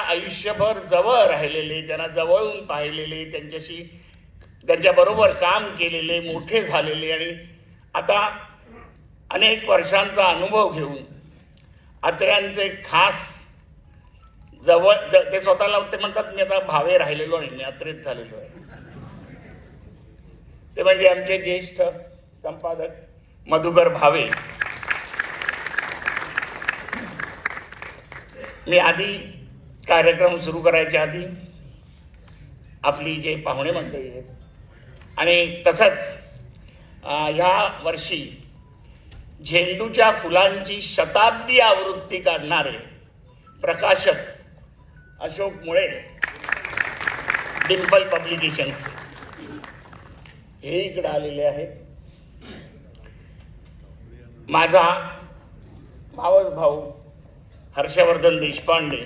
आयुष्यभर जवळ राहिलेले त्यांना जवळून पाहिलेले त्यांच्याशी त्यांच्याबरोबर काम केलेले मोठे झालेले. आणि आता अनेक वर्षांचा अनुभव घेऊन अत्र्यांचे खास जवळ ज- ते स्वतःला ते म्हणतात मी आता भावे राहिलेलो नाही मी अत्रेत झालेलो आहे. ते म्हणजे आमचे ज्येष्ठ संपादक मधुकर भावे. मी आधी कार्यक्रम सुरू करायच्या आधी आपली जे पाहुणे मंडळी आहेत आणि तसंच ह्या वर्षी झेंडूच्या फुलांची शताब्दी आवृत्ती काढणारे प्रकाशक अशोक मुळे डिम्पल पब्लिकेशन्स. हे इकडं आलेले आहेत. माझा मावस भाऊ हर्षवर्धन देशपांडे